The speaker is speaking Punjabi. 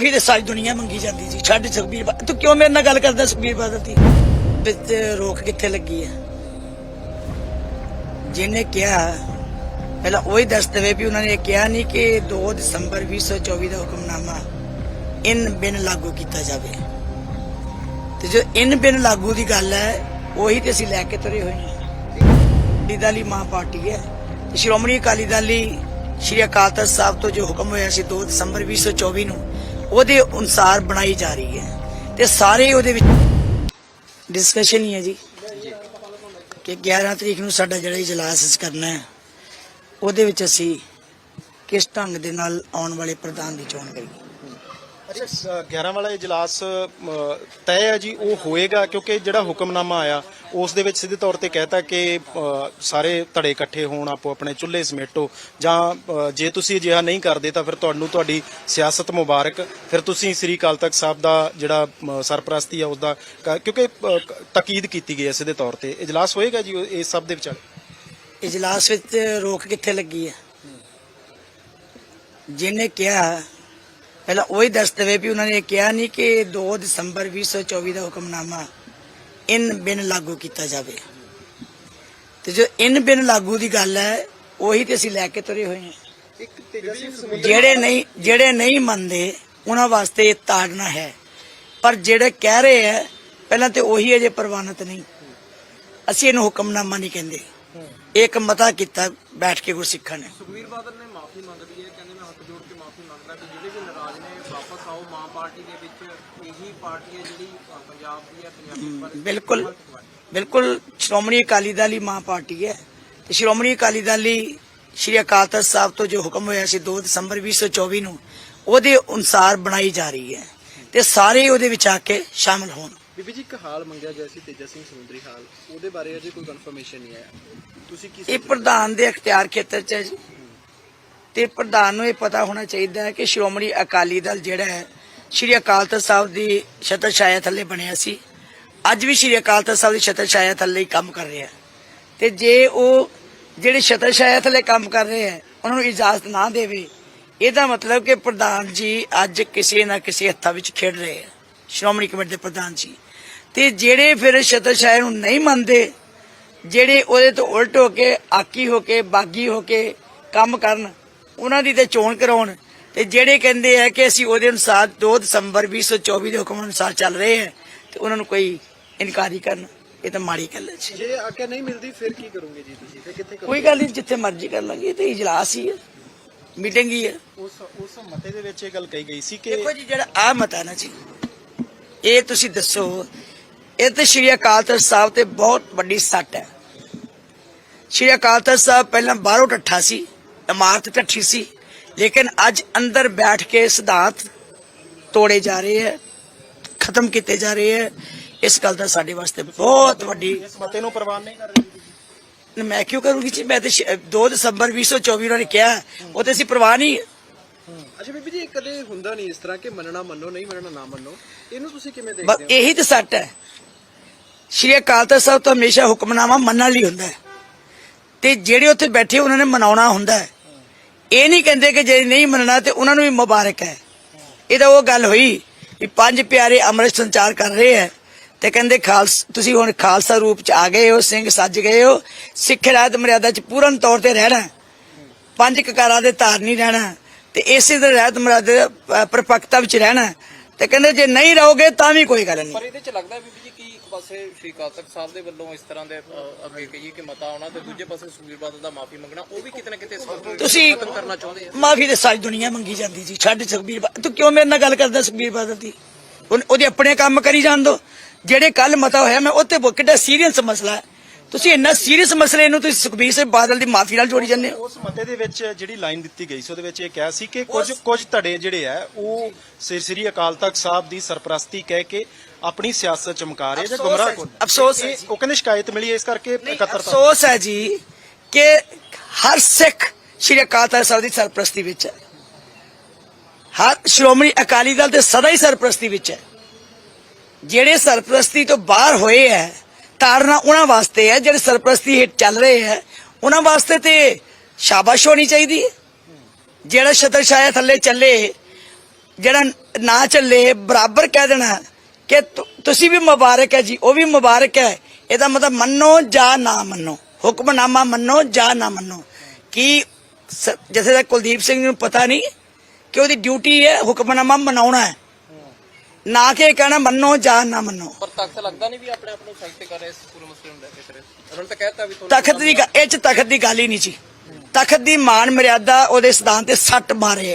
ਮਾਫੀ ਤੇ ਸਾਰੀ ਦੁਨੀਆ ਮੰਗੀ ਜਾਂਦੀ ਜੀ ਛੱਡ ਸੁਖਬੀਰ ਬਾ- ਤੂੰ ਕਿਉਂ ਮੇਰੇ ਨਾਲ ਗੱਲ ਕਰਦਾ ਸੁਖਬੀਰ ਬਾਦਲ ਦੀ? ਵਿੱਚ ਰੋਕ ਕਿੱਥੇ ਲੱਗੀ ਹੈ ਜਿਹਨੇ ਕਿਹਾ, ਪਹਿਲਾਂ ਉਹ ਹੀ ਦੱਸ ਦੇਵੇ ਵੀ ਉਹਨਾਂ ਨੇ ਇਹ ਕਿਹਾ ਨਹੀਂ ਕਿ 2 ਦਸੰਬਰ 2024 ਦਾ ਹੁਕਮਨਾਮਾ ਇਨ ਬਿਨ ਲਾਗੂ ਕੀਤਾ ਜਾਵੇ। ਤੇ ਜੋ ਇਨ ਬਿਨ ਲਾਗੂ ਦੀ ਗੱਲ ਹੈ, ਉਹੀ ਤੇ ਅਸੀਂ ਲੈ ਕੇ ਤੁਰੇ ਹੋਏ ਹਾਂ। ਅਕਾਲੀ ਦਲ ਹੀ ਮਾਂ ਪਾਰਟੀ ਹੈ। ਤੇ ਸ਼੍ਰੋਮਣੀ ਅਕਾਲੀ ਦਲ ਹੀ ਸ਼੍ਰੀ ਅਕਾਲ ਤਖਤ ਸਾਹਿਬ ਤੋਂ ਜੋ ਹੁਕਮ ਹੋਇਆ ਸੀ 2 ਦਸੰਬਰ 2024 ਨੂੰ ਉਹਦੇ ਅਨੁਸਾਰ ਬਣਾਈ ਜਾ ਰਹੀ ਹੈ। ਤੇ ਸਾਰੇ ਉਹਦੇ ਵਿੱਚ ਡਿਸਕਸ਼ਨ ਹੀ ਹੈ ਜੀ। ਕਿ 11 ਤਰੀਕ ਨੂੰ ਸਾਡਾ ਜਿਹੜਾ ਇਜਲਾਸ ਕਰਨਾ ਹੈ, ਉਹਦੇ ਵਿੱਚ ਅਸੀਂ ਕਿਸ ਢੰਗ ਦੇ ਨਾਲ ਆਉਣ ਵਾਲੇ ਪ੍ਰਧਾਨ ਦੀ ਚੋਣ ਕਰੀਏ। ਅੱਛਾ 11 ਵਾਲਾ ਇਜਲਾਸ ਤੈਅ ਹੈ ਜੀ ਉਹ ਹੋਏਗਾ ਕਿਉਂਕਿ ਜਿਹੜਾ ਹੁਕਮਨਾਮਾ ਆਇਆ ਉਸ ਦੇ ਵਿੱਚ ਸਿੱਧੇ ਤੌਰ ਤੇ ਕਹਿਤਾ ਕਿ ਸਾਰੇ ਧੜੇ ਇਕੱਠੇ ਹੋਣ ਆਪੋ ਆਪਣੇ ਚੁੱਲ੍ਹੇ ਸਮੇਟੋ ਜਾਂ ਜੇ ਤੁਸੀਂ ਅਜਿਹਾ ਨਹੀਂ ਕਰਦੇ ਤਾਂ ਫਿਰ ਤੁਹਾਨੂੰ ਤੁਹਾਡੀ ਸਿਆਸਤ ਮੁਬਾਰਕ। ਫਿਰ ਤੁਸੀਂ ਸ੍ਰੀ ਅਕਾਲ ਤਖਤ ਸਾਹਿਬ ਦਾ ਜਿਹੜਾ ਸਰਪ੍ਰਸਤੀ ਆ ਉਸ ਦਾ ਕਿਉਂਕਿ ਅ, ਤਾਕੀਦ ਕੀਤੀ ਗਈ ਹੈ ਸਿੱਧੇ ਤੌਰ ਤੇ। ਇਜਲਾਸ ਹੋਏਗਾ ਜੀ ਉਹ- ਇਸ ਸਭ ਦੇ ਵਿਚਾਲੇ? ਇਜਲਾਸ ਵਿੱਚ ਰੋਕ ਕਿੱਥੇ ਲੱਗੀ ਹੈ? ਜਿਹਨੇ ਕਿਹਾ ਪਹਿਲਾਂ ਉਹ ਹੀ ਦੱਸ ਦੇਵੇ ਵੀ ਉਹਨਾਂ ਨੇ ਇਹ ਕਿਹਾ ਨਹੀਂ ਕਿ 2 ਦਸੰਬਰ 2024 ਦਾ ਹੁਕਮਨਾਮਾ ਇਨ ਬਿਨ ਲਾਗੂ ਕੀਤਾ ਜਾਵੇ। ਤੇ ਜੋ ਇਨ ਬਿਨ ਲਾਗੂ ਦੀ ਗੱਲ ਹੈ ਉਹੀ ਤੇ ਅਸੀਂ ਲੈ ਕੇ ਤੁਰੇ ਹੋਏ ਹਾਂ। ਜਿਹੜੇ ਨਹੀਂ ਜਿਹੜੇ ਨਹੀਂ ਮੰਨਦੇ ਉਹਨਾਂ ਵਾਸਤੇ ਇਹ ਤਾੜਨਾ ਹੈ। ਪਰ ਜਿਹੜੇ ਕਹਿ ਰਹੇ ਹੈ ਪਹਿਲਾਂ ਤੇ ਉਹੀ ਅਜੇ ਪ੍ਰਵਾਨਿਤ ਨਹੀਂ। ਅਸੀਂ ਇਹਨੂੰ ਹੁਕਮਨਾਮਾ ਨਹੀਂ ਕਹਿੰਦੇ। ਇਹ ਇੱਕ ਮਤਾ ਕੀਤਾ ਬੈਠ ਕੇ ਗੁਰਸਿੱਖਾਂ ਨੇ। ਸੁਖਵੀਰ ਬਾਦਲ ਨੇ ਮਾਫੀ ਮੰਗ ਲਈ ਹੈ ਕਹਿੰਦੇ ਮੈਂ ਹੱਥ ਜੋੜ ਕੇ ਮਾਫੀ ਮੰਗਦਾ ਕਿ ਜਿਹੜੇ ਵੀ ਨਾਰਾਜ਼ ਨੇ ਵਾਪਸ ਆਓ। ਮਾਂ ਪਾਰਟੀ ਦੇ ਵਿੱਚ ਇਹੀ ਪਾਰਟੀ ਹੈ ਜਿਹੜੀ ਪੰਜਾਬ ਦੀ ਹੈ ਪੰਜਾਬੀ ਬਿਲਕੁਲ। ਬਿਲਕੁਲ ਸ਼੍ਰੋਮਣੀ ਅਕਾਲੀ ਦਲ ਹੀ ਮਾਂ ਪਾਰਟੀ ਹੈ। ਤੇ ਸ਼੍ਰੋਮਣੀ ਅਕਾਲੀ ਦਲ ਹੀ ਸ਼੍ਰੀ ਅਕਾਲ ਤਖਤ ਸਾਹਿਬ ਤੋਂ ਜੋ ਹੁਕਮ ਹੋਇਆ ਸੀ 2 ਦਸੰਬਰ 2024 ਨੂੰ ਉਹਦੇ ਅਨੁਸਾਰ ਬਣਾਈ ਜਾ ਰਹੀ ਹੈ। ਤੇ ਸਾਰੇ ਉਹਦੇ ਵਿੱਚ ਆ ਕੇ ਸ਼ਾਮਲ ਹੋਣ। ਬੀਬੀ ਜੀ ਇੱਕ ਹਾਲ ਮੰਗਿਆ ਗਿਆ ਸੀ ਤੇਜਾ ਸਿੰਘ ਸਮੁੰਦਰੀ ਹਾਲ। ਉਹਦੇ ਬਾਰੇ ਅਜੇ ਕੋਈ ਕਨਫਰਮੇਸ਼ਨ ਨਹੀਂ ਆਇਆ। ਤੁਸੀਂ ਕੀ ਇਹ ਪ੍ਰਧਾਨ ਦੇ ਅਖਤਿਆਰ ਖੇਤਰ 'ਚ ਹੈ ਜੀ। ਤੇ ਪ੍ਰਧਾਨ ਨੂੰ ਇਹ ਪਤਾ ਹੋਣਾ ਚਾਹੀਦਾ ਹੈ ਕਿ ਸ਼੍ਰੋਮਣੀ ਅਕਾਲੀ ਦਲ ਜਿਹੜਾ ਹੈ, ਸ਼੍ਰੀ ਅਕਾਲ ਤਖਤ ਸਾਹਿਬ ਦੀ ਛਤਰ ਛਾਇਆ ਥੱਲੇ ਬਣਿਆ ਸੀ। ਅੱਜ ਵੀ ਸ਼੍ਰੀ ਅਕਾਲ ਤਖਤ ਸਾਹਿਬ ਦੀ ਛਤਰ ਛਾਇਆ ਥੱਲੇ ਹੀ ਕੰਮ ਕਰ ਰਿਹਾ ਤੇ ਜੇ ਉਹ ਜਿਹੜੇ ਛਤਰ ਛਾਇਆ ਥੱਲੇ ਕੰਮ ਕਰ ਰਹੇ ਹੈ, ਉਹਨਾਂ ਨੂੰ ਇਜਾਜ਼ਤ ਨਾ ਦੇਵੇ, ਇਹਦਾ ਮਤਲਬ ਕਿ ਪ੍ਰਧਾਨ ਜੀ ਅੱਜ ਕਿਸੇ ਨਾ ਕਿਸੇ ਹੱਥਾਂ ਵਿੱਚ ਖੇਡ ਰਹੇ ਹੈ, ਸ਼੍ਰੋਮਣੀ ਕਮੇਟੀ ਦੇ ਪ੍ਰਧਾਨ ਜੀ। ਤੇ ਜਿਹੜੇ ਫਿਰ ਛਤਰ ਛਾਇਆ ਨੂੰ ਨਹੀਂ ਮੰਨਦੇ, ਜਿਹੜੇ ਉਹਦੇ ਤੋਂ ਉਲਟ ਹੋ ਕੇ, ਆਕੀ ਹੋ ਕੇ, ਬਾਗੀ ਹੋ ਕੇ ਕੰਮ ਕਰਨ ਉਹਨਾਂ ਦੀ ਤੇ ਚੋਣ ਕਰਾਉਣ। ਤੇ ਜਿਹੜੇ ਕਹਿੰਦੇ ਆ ਕਿ ਅਸੀਂ ਉਹਦੇ ਅਨੁਸਾਰ 2 ਦਸੰਬਰ 2024 ਦੇ ਹੁਕਮ ਅਨੁਸਾਰ ਚੱਲ ਰਹੇ ਹਾਂ ਤੇ ਉਹਨਾਂ ਨੂੰ ਕੋਈ ਇਨਕਾਰੀ ਕਰਨ ਇਹ ਤਾਂ ਮਾੜੀ ਗੱਲ ਹੈ ਜੀ। ਆਗਿਆ ਨਹੀਂ ਮਿਲਦੀ ਫਿਰ ਕੀ ਕਰੋਗੇ ਜੀ ਤੁਸੀਂ? ਫਿਰ ਕਿੱਥੇ ਕਰੋਗੇ? ਕੋਈ ਗੱਲ ਨਹੀਂ ਜਿੱਥੇ ਮਰਜ਼ੀ ਕਰ ਲਾਂਗੇ ਇਹ ਤੇ ਇਜਲਾਸ ਹੀ ਹੈ ਮੀਟਿੰਗ ਹੀ ਹੈ ਉਸ ਉਸ ਮਤੇ ਦੇ ਵਿੱਚ ਇਹ ਗੱਲ ਕਹੀ ਗਈ ਸੀ ਕਿ ਦੇਖੋ ਜੀ ਜਿਹੜਾ ਆ ਮਤਾ ਨਾ ਜੀ ਇਹ ਤੁਸੀਂ ਦੱਸੋ ਇਹ ਤੇ ਸ਼੍ਰੀ ਅਕਾਲ ਤਖਤ ਸਾਹਿਬ ਤੇ ਬਹੁਤ ਵੱਡੀ ਸੱਟ ਹੈ। ਸ਼੍ਰੀ ਅਕਾਲ ਤਖਤ ਸਾਹਿਬ ਪਹਿਲਾਂ ਬਾਹਰੋਂ ਟੱਠਾ ਸੀ ਇਮਾਰਤ ਟੱਠੀ ਸੀ। ਲੇਕਿਨ ਅੱਜ ਅੰਦਰ ਬੈਠ ਕੇ ਸਿਧਾਂਤ ਤੋੜੇ ਜਾ ਰਹੇ ਹੈ ਖਤਮ ਕੀਤੇ ਜਾ ਰਹੇ ਹੈ। ਇਸ ਗੱਲ ਦਾ ਸਾਡੇ ਵਾਸਤੇ ਬਹੁਤ ਵੱਡੀ ਇਸ ਮਤੇ ਨੂੰ ਪ੍ਰਵਾਨ ਨਹੀਂ ਕਰ ਰਹੇ। ਮੈਂ ਕਿਉਂ ਕਰੂੰਗੀ ਜੀ? ਮੈਂ ਤੇ 2 ਦਸੰਬਰ 2024 ਉਹਨਾਂ ਨੇ ਕਿਹਾ। ਉਹ ਤੇ ਅਸੀਂ ਪ੍ਰਵਾਹ ਨਹੀਂ ਅੱਛਾ ਬੀਬੀ ਜੀ ਕਦੇ ਹੁੰਦਾ ਨਹੀਂ ਇਸ ਤਰ੍ਹਾਂ ਕਿ ਮੰਨਣਾ ਮੰਨੋ ਨਹੀਂ ਮੰਨਣਾ ਨਾ ਮੰਨੋ। ਇਹਨੂੰ ਤੁਸੀਂ ਕਿਵੇਂ ਬਸ ਦੇਖਦੇ ਹੋ? ਇਹੀ ਤਾਂ ਸੱਟ ਹੈ। ਸ਼੍ਰੀ ਅਕਾਲ ਤਖਤ ਸਾਹਿਬ ਤੋਂ ਹਮੇਸ਼ਾ ਹੁਕਮਨਾਮਾ ਮੰਨਣ ਲਈ ਹੁੰਦਾ ਹੈ। ਤੇ ਜਿਹੜੇ ਉੱਥੇ ਬੈਠੇ ਉਹਨਾਂ ਨੇ ਮਨਾਉਣਾ ਹੁੰਦਾ ਹੈ। ਇਹ ਨਹੀਂ ਕਹਿੰਦੇ ਕਿ ਜੇ ਨਹੀਂ ਮੰਨਣਾ ਤੇ ਉਹਨਾਂ ਨੂੰ ਵੀ ਮੁਬਾਰਕ ਹੈ। ਇਹ ਤਾਂ ਉਹ ਗੱਲ ਹੋਈ ਵੀ ਪੰਜ ਪਿਆਰੇ ਅੰਮ੍ਰਿਤ ਸੰਚਾਰ ਕਰ ਰਹੇ ਹੈ ਤੇ ਕਹਿੰਦੇ ਖਾਲਸ, ਤੁਸੀਂ ਹੁਣ ਖਾਲਸਾ ਰੂਪ ਚ ਆ ਗਏ ਹੋ, ਸਿੰਘ ਸੱਜ ਗਏ ਹੋ, ਸਿੱਖ ਰਾਜ ਮਰਿਆਦਾ ਚ ਪੂਰਨ ਤੌਰ ਤੇ ਰਹਿਣਾ ਪੰਜ ਕਕਾਰਾਂ ਦੇ ਧਾਰਨੀ ਰਹਿਣਾ ਤੇ ਇਸੇ ਦੇ ਰਹਿਤ ਮਰਿਆਦਾ ਪਰਪਕਤਾ ਵਿੱਚ ਰਹਿਣਾ ਤੇ ਕਹਿੰਦੇ ਜੇ ਨਹੀਂ ਰਹੋਗੇ ਤਾਂ ਵੀ ਕੋਈ ਗੱਲ ਨਹੀਂ। ਪਰ ਇਹਦੇ ਚ ਲੱਗਦਾ ਹੈ ਪਾਸੇ ਸ਼੍ਰੀ ਅਕਾਲ ਤਖਤ ਸਾਹਿਬ ਦੇ ਵੱਲੋਂ ਇਸ ਤਰ੍ਹਾਂ ਦੇ ਅ, ਅੱਗੇ ਕਹੀਏ ਕਿ ਮਤਾ ਆਉਣਾ ਤੇ ਦੂਜੇ ਪਾਸੇ ਸੁਖਵੀਰ ਬਾਦਲ ਦਾ ਮਾਫੀ ਮੰਗਣਾ ਉਹ ਵੀ ਕਿਤੇ ਨਾ ਕਿਤੇ ਇਸ ਤੁਸੀਂ ਖਤਮ ਕਰਨਾ ਚਾਹੁੰਦੇ ਆ। ਮਾਫੀ ਤੇ ਸਾਰੀ ਦੁਨੀਆ ਮੰਗੀ ਜਾਂਦੀ ਜੀ ਛੱਡ ਸੁਖਬੀਰ ਬਾ- ਤੂੰ ਕਿਉਂ ਮੇਰੇ ਨਾਲ ਗੱਲ ਕਰਦਾ ਸੁਖਬੀਰ ਬਾਦਲ ਦੀ? ਉਹਨ- ਉਹਦੇ ਆਪਣੇ ਕੰਮ ਕਰੀ ਜਾਣ ਦੋ। ਜਿਹੜੇ ਕੱਲ ਮਤਾ ਹੋਇਆ ਮੈਂ ਉੱਤੇ ਕਿੱਡਾ ਸੀਰੀਅਸ ਮਸਲਾ ਹੈ। ਤੁਸੀਂ ਇੰਨਾ ਸੀਰੀਅਸ ਮਸਲੇ ਨੂੰ ਤੁਸੀਂ ਸੁਖਬੀਰ ਸਿੰਘ ਬਾਦਲ ਦੀ ਮਾਫੀ ਨਾਲ ਜੋੜੀ ਜਾਂਦੇ ਹੋ? ਉਸ ਮਤੇ ਦੇ ਵਿੱਚ ਜਿਹੜੀ ਲਾਈਨ ਦਿੱਤੀ ਗਈ ਸੀ ਉਹਦੇ ਵਿੱਚ ਇਹ ਕਿਹਾ ਸੀ ਕਿ ਕੁਝ ਕੁਝ ਧੜੇ ਜਿਹੜੇ ਆ ਉਹ ਸਿਰ ਸ੍ਰੀ ਅਕਾਲ ਤਖਤ ਸਾਹਿਬ ਦੀ ਸਰਪ੍ਰਸਤੀ ਕਹਿ ਕੇ ਆਪਣੀ ਸਿਆਸਤ ਚਮਕਾ ਰਹੇ ਜਾਂ ਗੁੰਮਰਾਹ ਕਰ ਅਫਸੋਸ ਹੈ ਉਹ ਕਹਿੰਦੇ ਸ਼ਿਕਾਇਤ ਮਿਲੀ ਇਸ ਕਰਕੇ ਇਕੱਤਰਤਾ। ਅਫਸੋਸ ਹੈ ਜੀ ਕਿ ਹਰ ਸਿੱਖ ਸ਼੍ਰੀ ਅਕਾਲ ਤਖਤ ਸਾਹਿਬ ਦੀ ਸਰਪ੍ਰਸਤੀ ਵਿੱਚ ਹੈ। ਹਰ ਸ਼੍ਰੋਮਣੀ ਅਕਾਲੀ ਦਲ ਤੇ ਸਦਾ ਹੀ ਸਰਪ੍ਰਸਤੀ ਵਿੱਚ ਹੈ। ਜਿਹੜੇ ਸਰਪ੍ਰਸਤੀ ਤੋਂ ਬਾਹਰ ਹੋਏ ਹੈ ਤਾੜਨਾ ਉਹਨਾਂ ਵਾਸਤੇ ਹੈ, ਜਿਹੜੇ ਸਰਪ੍ਰਸਤੀ ਹੇਠ ਚੱਲ ਰਹੇ ਹੈ, ਉਹਨਾਂ ਵਾਸਤੇ ਤੇ ਸ਼ਾਬਾਸ਼ ਹੋਣੀ ਚਾਹੀਦੀ ਹੈ। ਜਿਹੜਾ ਛਤਰ ਛਾਇਆ ਥੱਲੇ ਚੱਲੇ, ਜਿਹੜਾ ਨਾ ਚੱਲੇ, ਬਰਾਬਰ ਕਹਿ ਦੇਣਾ ਕਿ ਤੁਸੀਂ ਵੀ ਮੁਬਾਰਕ ਹੈ ਜੀ, ਉਹ ਵੀ ਮੁਬਾਰਕ ਹੈ। ਇਹਦਾ ਮਤਲਬ ਮੰਨੋ ਜਾਂ ਨਾ ਮੰਨੋ, ਹੁਕਮਨਾਮਾ ਮੰਨੋ ਜਾਂ ਨਾ ਮੰਨੋ। ਕੀ ਸ- ਜਿਵੇਂ ਕੁਲਦੀਪ ਸਿੰਘ ਨੂੰ ਪਤਾ ਨਹੀਂ ਕਿ ਉਹਦੀ ਡਿਊਟੀ ਹੈ, ਹੁਕਮਨਾਮਾ ਮਨਾਉਣਾ ਹੈ। ਨਾ ਕਿ ਕਹਿਣਾ ਮੰਨੋ ਜਾਂ ਨਾ ਮੰਨੋ। ਪਰ ਤਖਤ ਲੱਗਦਾ ਨਹੀਂ ਵੀ ਆਪਣੇ ਆਪ ਨੂੰ ਸਖਤ ਕਰ ਰਹੇ ਇਸ ਪੂਰੇ ਮਸਲੇ ਨੂੰ ਲੈ ਕੇ ਫਿਰ। ਉਹਨਾਂ ਨੇ ਤਾਂ ਕਹਿਤਾ ਵੀ ਤੁਹਾਨੂੰ ਤਖਤ ਦੀ ਗ- ਇਹ ਚ ਤਖਤ ਦੀ ਗੱਲ ਹੀ ਨਹੀਂ ਜੀ ਤਖਤ ਦੀ ਮਾਨ ਮਰਿਆਦਾ ਉਹਦੇ ਸਿਧਾਂਤ ਤੇ ਸੱਟ ਮਾਰੇ।